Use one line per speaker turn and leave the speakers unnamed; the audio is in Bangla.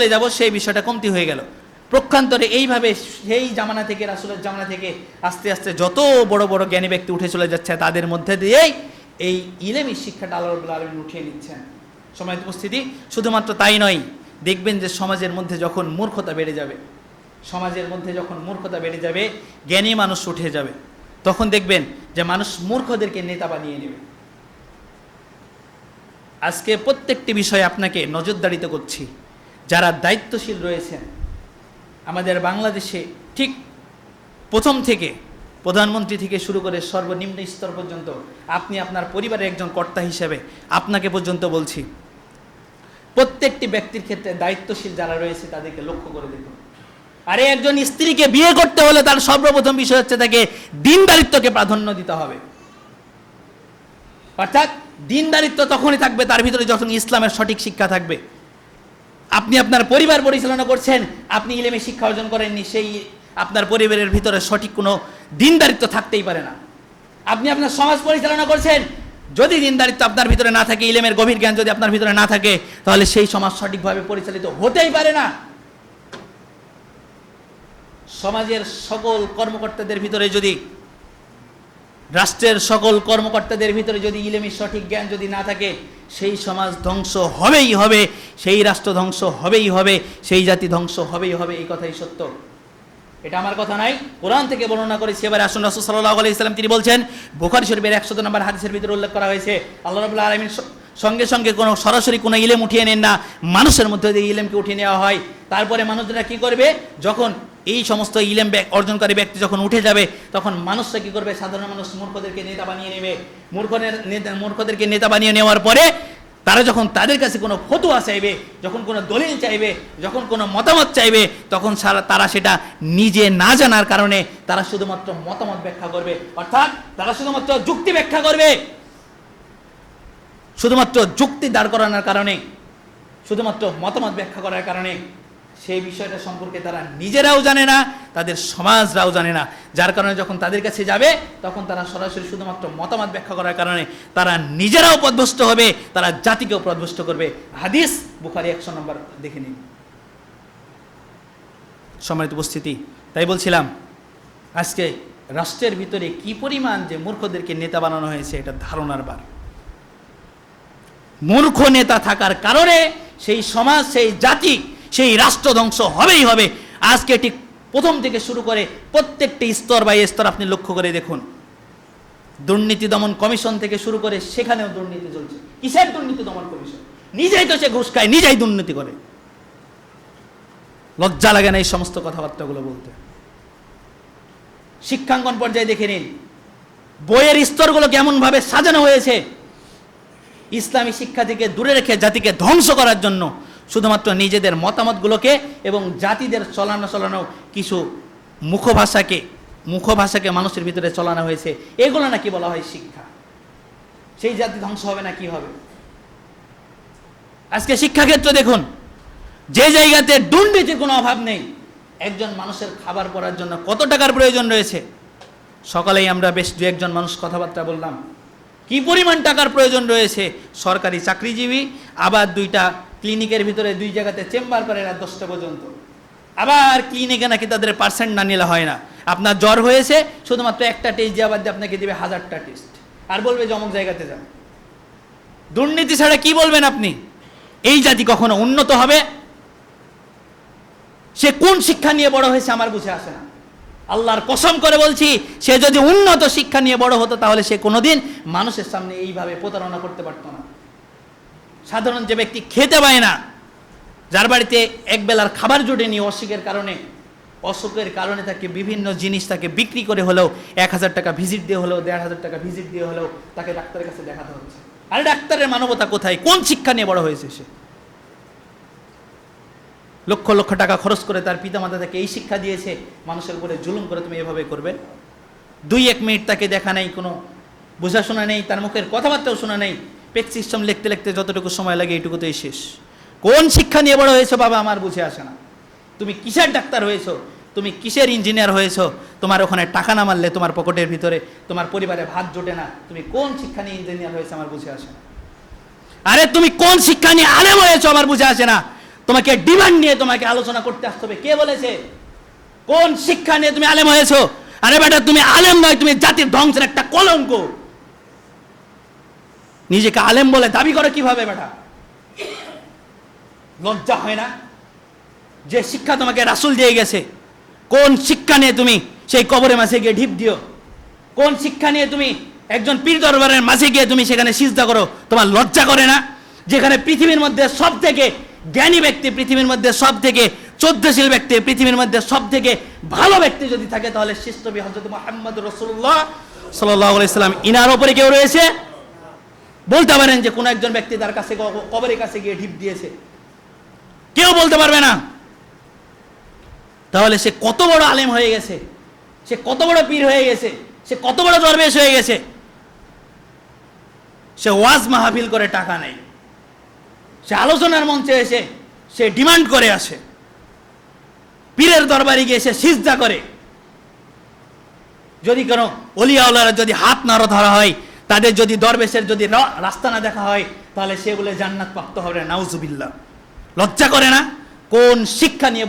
চলে যাব, সেই বিষয়টা কমতি হয়ে গেল। প্রক্ষান্তরে এইভাবে সেই জামানা থেকে, রাসুলের জামানা থেকে আস্তে আস্তে যত বড় বড় জ্ঞানী ব্যক্তি উঠে চলে যাচ্ছে, তাদের মধ্যে দিয়েই এই ইলেমি শিক্ষাটা আল্লাহ আলমিন উঠিয়ে নিচ্ছেন। সময় উপস্থিতি, শুধুমাত্র তাই নয়, দেখবেন যে সমাজের মধ্যে যখন মূর্খতা বেড়ে যাবে, সমাজের মধ্যে যখন মূর্খতা বেড়ে যাবে, জ্ঞানী মানুষ উঠে যাবে। তখন দেখবেন যে মানুষ মূর্খদেরকে নেতা বানিয়ে নেবে। আজকে প্রত্যেকটি বিষয়ে আপনাকে নজরদারিতে করছি। যারা দায়িত্বশীল রয়েছেন, আমাদের বাংলাদেশে ঠিক প্রথম থেকে প্রধানমন্ত্রী থেকে শুরু করে সর্বনিম্ন স্তর পর্যন্ত আপনি আপনার পরিবারের একজন কর্তা হিসেবে আপনাকে পর্যন্ত বলছি, প্রত্যেকটি ব্যক্তির ক্ষেত্রে দায়িত্বশীল যারা রয়েছে তাদেরকে লক্ষ্য করে দেখুন। আরে একজন স্ত্রীকে বিয়ে করতে হলে তার সর্বপ্রথম বিষয় হচ্ছে তাকে দিনদারিত্বকে প্রাধান্য দিতে হবে। অর্থাৎ দিনদারিত্ব তখনই থাকবে তার ভিতরে যখন ইসলামের সঠিক শিক্ষা থাকবে। আপনি আপনার পরিবার পরিচালনা করছেন, আপনি ইলেমে শিক্ষা অর্জন করেননি, সেই আপনার পরিবারের ভিতরে সঠিক কোনো দিনদারিত্ব থাকতেই পারে না। আপনি আপনার সমাজ পরিচালনা করছেন, যদি দিনদারিত্ব আপনার ভিতরে না থাকে, ইলেমের গভীর জ্ঞান যদি আপনার ভিতরে না থাকে, তাহলে সেই সমাজ সঠিকভাবে পরিচালিত হতেই পারে না। সমাজের সকল কর্মকর্তাদের ভিতরে যদি রাষ্ট্রের সকল কর্মকর্তাদের ভিতরে যদি ইলেমির সঠিক জ্ঞান যদি না থাকে, সেই সমাজ ধ্বংস হবেই হবে, সেই রাষ্ট্র ধ্বংস হবেই হবে, সেই জাতি ধ্বংস হবেই হবে, এই কথাই সত্য। এটা আমার কথা নাই, কোরআন থেকে বর্ণনা করেছি। এবার আসুন রাসুল সাল্লাহ আলি ইসলাম তিনি বলছেন, বুখারি শরীফের একশত নম্বর হাদিসের ভিতরে উল্লেখ করা হয়েছে, আল্লাহ রবুল্লাহ আলমীর সঙ্গে সঙ্গে কোনো সরাসরি কোনো ইলেম উঠিয়ে নেন না, মানুষের মধ্যে দিয়ে ইলেমকে উঠিয়ে নেওয়া হয়। তারপরে মানুষরা কি করবে? যখন এই সমস্ত ইলেম অর্জনকারী ব্যক্তি যখন উঠে যাবে, তখন মানুষটা কি করবে? সাধারণ মানুষ মূর্খদেরকে নেতা বানিয়ে নেবে। মূর্খদের নেতা মূর্খদেরকে নেতা বানিয়ে নেওয়ার পরে তারা যখন তাদের কাছে কোনো ফতুয়া চাইবে, যখন কোনো দলিল চাইবে, যখন কোনো মতামত চাইবে, তখন তারা সেটা নিজে না জানার কারণে তারা শুধুমাত্র মতামত ব্যাখ্যা করবে। অর্থাৎ তারা শুধুমাত্র যুক্তি ব্যাখ্যা করবে। শুধুমাত্র যুক্তি দাঁড় করানোর কারণে, শুধুমাত্র মতামত ব্যাখ্যা করার কারণে। সেই বিষয়টা সম্পর্কে তারা নিজেরাও জানে না, তাদের সমাজরাও জানে না। যার কারণে যখন তাদের কাছে যাবে, তখন তারা সরাসরি শুধুমাত্র মতামত ব্যাখ্যা করার কারণে তারা নিজেরাও পদভস্ত হবে, তারা জাতিকেও পদভস্ত করবে। হাদিস বুখারি একশো নম্বর দেখে নিন। সম্মানিত উপস্থিতি, তাই বলছিলাম, আজকে রাষ্ট্রের ভিতরে কি পরিমাণ যে মূর্খদেরকে নেতা বানানো হয়েছে, এটা ধারণার বার। মূর্খ নেতা থাকার কারণে সেই সমাজ, সেই জাতি সেই রাষ্ট্র ধ্বংস হবেই হবে। আজকে ঠিক প্রথম থেকে শুরু করে প্রত্যেকটি স্তর বাই স্তর আপনি লক্ষ্য করে দেখুন। দুর্নীতি দমন কমিশন থেকে শুরু করে সেখানেও দুর্নীতি চলছে। কিসের দুর্নীতি দমন কমিশন? নিজেই তো সে ঘুষ খায়, নিজেই দুর্নীতি করে। লজ্জা লাগে না এই সমস্ত কথাবার্তাগুলো বলতে। শিক্ষাঙ্গন পর্যায়ে দেখে নিন। বইয়ের স্তরগুলো কেমনভাবে সাজানো হয়েছে। ইসলামী শিক্ষা থেকে দূরে রেখে জাতিকে ধ্বংস করার জন্য শুধুমাত্র নিজেদের মতামতগুলোকে এবং জাতিদের চলানো চলানো কিছু মুখভাষাকে মুখভাষাকে মানুষের ভিতরে চলানো হয়েছে। এগুলো নাকি বলা হয় শিক্ষা। সেই জাতি ধ্বংস হবে না কি হবে? আজকে শিক্ষাক্ষেত্র দেখুন, যে জায়গাতে দুর্নীতির কোনো অভাব নেই, একজন মানুষের খাবার পড়ার জন্য কত টাকার প্রয়োজন রয়েছে? সকালেই আমরা বেশ দু একজন মানুষ কথাবার্তা বললাম, কি পরিমাণ টাকার প্রয়োজন রয়েছে? সরকারি চাকরিজীবী, আবার দুইটা ক্লিনিকের ভিতরে দুই জায়গাতে চেম্বার করে রাত দশটা পর্যন্ত। আবার ক্লিনিকে নাকি তাদের পার্সেন্ট না নিলে হয় না। আপনার জ্বর হয়েছে, শুধুমাত্র একটা টেস্ট দিয়ে আবার দিয়ে আপনাকে দেবে হাজারটা টেস্ট আর বলবে যে অমুক জায়গাতে যান। দুর্নীতি ছাড়া কি বলবেন আপনি? এই জাতি কখনো উন্নত হবে? সে কোন শিক্ষা নিয়ে বড় হয়েছে আমার বুঝে আসে না। আল্লাহর কসম করে বলছি, সে যদি উন্নত শিক্ষা নিয়ে বড় হতো তাহলে সে কোনোদিন মানুষের সামনে এইভাবে প্রতারণা করতে পারতো না। সাধারণ যে ব্যক্তি খেতে পায় না, যার বাড়িতে এক বেলার খাবার জোটেনি অসুখের কারণে অসুখের কারণে তাকে বিভিন্ন জিনিস তাকে বিক্রি করে হলেও এক হাজার টাকা ভিজিট দিয়ে হলেও, দেড় হাজার টাকা ভিজিট দিয়ে হলেও তাকে ডাক্তারের কাছে দেখাতে হচ্ছে। আরে ডাক্তারের মানবতা কোথায়? কোন শিক্ষা নিয়ে বড় হয়েছে সে? লক্ষ লক্ষ টাকা খরচ করে তার পিতামাতা তাকে এই শিক্ষা দিয়েছে, মানুষের উপরে জুলুম করে তুমি এভাবে করবে? দুই এক মিনিট তাকে দেখা নেই, কোনো বোঝাশোনা নেই, তার মুখের কথাবার্তাও শোনা নেই পেক সিস্টেম লিখতে লিখতে যতটুকু সময় লাগে এইটুকুতেই শেষ। কোন শিক্ষা নিয়ে বড় হয়েছো বাবা আমার বুঝে আসে না। তুমি কিসের ডাক্তার হয়েছো? তুমি কিসের ইঞ্জিনিয়ার হয়েছো? তোমার ওখানে টাকা না মারলে তোমার পকেটের ভিতরে তোমার পরিবারে ভাত জোটে না। তুমি কোন শিক্ষা নিয়ে ইঞ্জিনিয়ার হয়েছে আমার বুঝে আসে না। আরে তুমি কোন শিক্ষা নিয়ে আলেম হয়েছো আমার বুঝে আসে না। তোমাকে ডিমান্ড নিয়ে তোমাকে আলোচনা করতে আসতে হবে। কে বলেছে? কোন শিক্ষা নিয়ে তুমি আলেম হয়েছো? আরে বেটা তুমি আলেম নয়, তুমি জাতির ধ্বংসের একটা কলঙ্ক। নিজেকে আলেম বলে দাবি করো কীভাবে বেটা? লজ্জা হয় না? যে শিক্ষা তোমাকে রাসুল দিয়ে গেছে, কোন শিক্ষা নিয়ে তুমি সেই কবরে মাঝে গিয়ে ঢিপ দিও? কোন শিক্ষা নিয়ে তুমি একজন পীর দরবারের মাঝে গিয়ে তুমি সেখানে সিজদা করো? তোমার লজ্জা করে না? যেখানে পৃথিবীর মধ্যে সব থেকে জ্ঞানী ব্যক্তি পৃথিবীর মধ্যে সব থেকে চোদ্দশীল ব্যক্তি পৃথিবীর মধ্যে সব থেকে ভালো ব্যক্তি যদি থাকে, তাহলে শিস্তবি হজরত মোহাম্মদ রসুল্লাহ সাল্লাহ ইনার ওপরে কেউ রয়েছে? বলতে পারেন যে কোন একজন ব্যক্তি তার কাছে কবরের কাছে গিয়ে ঢিপ দিয়েছে। কেউ বলতে পারবে না। তাহলে সে কত বড় আলেম হয়ে গেছে, সে কত বড় পীর হয়ে গেছে, সে কত বড় দরবেশ হয়ে গেছে। সে ওয়াজ মাহফিল করে টাকা নেই সে আলোচনার মঞ্চে এসে সে ডিমান্ড করে আসে। পীরের দরবারে গিয়ে সে সিজদা করে। যদি কোনো অলিয়াওয়ালারা যদি হাত নাড়ো ধরা হয় তাদের যদি দরবেশের যদি রাস্তা না দেখা হয়, তাহলে সেগুলো জান্নাত প্রাপ্ত হবে না। নাউজুবিল্লাহ। লজ্জা করে না? কোন শিক্ষা নিয়ে